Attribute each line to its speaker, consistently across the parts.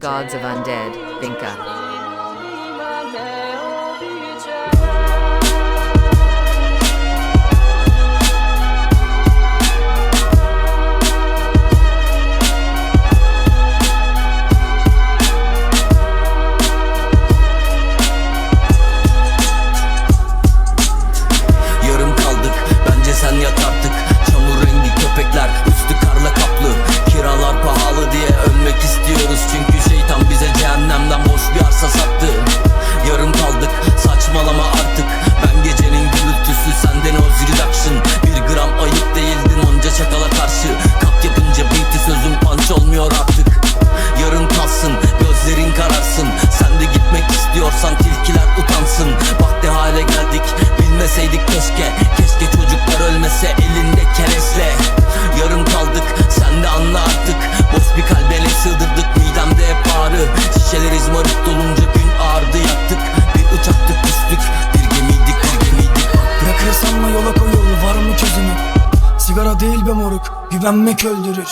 Speaker 1: Gods of Undead,
Speaker 2: Vinca. Bunca gün ardı yattık Bir uçaktık küstük. Bir gemiydik bir gemiydik.
Speaker 3: Bırakır sanma yola koyul var mı çözümü? Sigara değil be moruk güvenmek öldürür.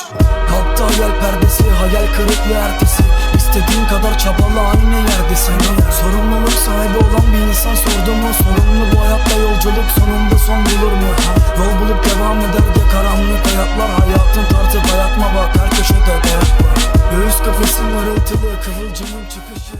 Speaker 3: Kalktı hayal perdesi hayal kırıklığı ertesi. İstediğin kadar çabala aynı yerdesin Sorumluluk sahibi olan bir insan sorumlu. kıvılcımın çıkışı.